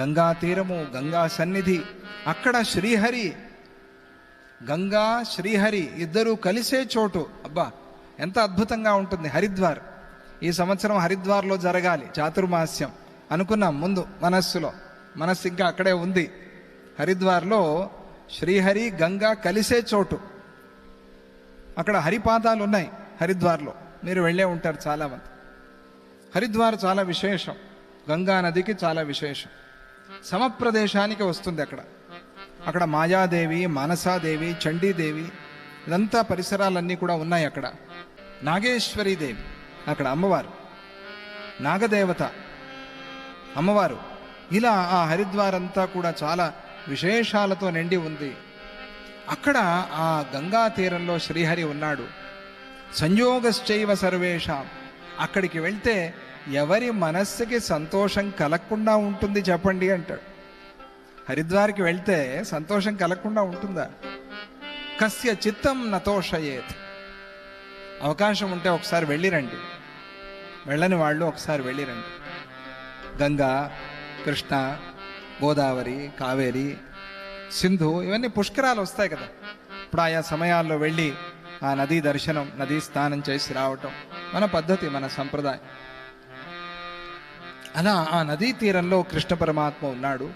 గంగా తీరము గంగా సన్నిధి అక్కడ శ్రీహరి గంగా శ్రీహరి ఇద్దరూ కలిసే చోటు. అబ్బా ఎంత అద్భుతంగా ఉంటుంది హరిద్వార్. ఈ సంవత్సరం హరిద్వార్లో జరగాలి చాతుర్మాస్యం అనుకున్నాం ముందు మనస్సులో. మనస్సు ఇంకా అక్కడే ఉంది. హరిద్వార్లో శ్రీహరి గంగా కలిసే చోటు. అక్కడ హరిపాదాలు ఉన్నాయి హరిద్వార్లో. మీరు వెళ్ళే ఉంటారు చాలామంది. హరిద్వార్ చాలా విశేషం. గంగా నదికి చాలా విశేషం. సమప్రదేశానికి వస్తుంది అక్కడ. అక్కడ మాయాదేవి మానసాదేవి చండీదేవి ఇదంతా పరిసరాలన్నీ కూడా ఉన్నాయి అక్కడ. నాగేశ్వరీదేవి అక్కడ అమ్మవారు. నాగదేవత అమ్మవారు. ఇలా ఆ హరిద్వార్ అంతా కూడా చాలా విశేషాలతో నిండి ఉంది. అక్కడ ఆ గంగా తీరంలో శ్రీహరి ఉన్నాడు. సంయోగశ్చైవ సర్వేషాం. అక్కడికి వెళ్తే ఎవరి మనస్సుకి సంతోషం కలగకుండా ఉంటుంది చెప్పండి అంటాడు. హరిద్వార్కి వెళ్తే సంతోషం కలగకుండా ఉంటుందా? కస్య చిత్తం నతోషయేత్. అవకాశం ఉంటే ఒకసారి వెళ్ళిరండి. వెళ్ళని వాళ్ళు ఒకసారి వెళ్ళిరండి. గంగా కృష్ణ గోదావరి కావేరి సింధు ఇవన్నీ పుష్కరాలు వస్తాయి కదా. ఇప్పుడు ఆయా సమయాల్లో వెళ్ళి ఆ నదీ దర్శనం నదీ స్నానం చేసి రావటం మన పద్ధతి మన సంప్రదాయం. అలా ఆ నదీ తీరంలో కృష్ణ పరమాత్మ ఉన్నాడు.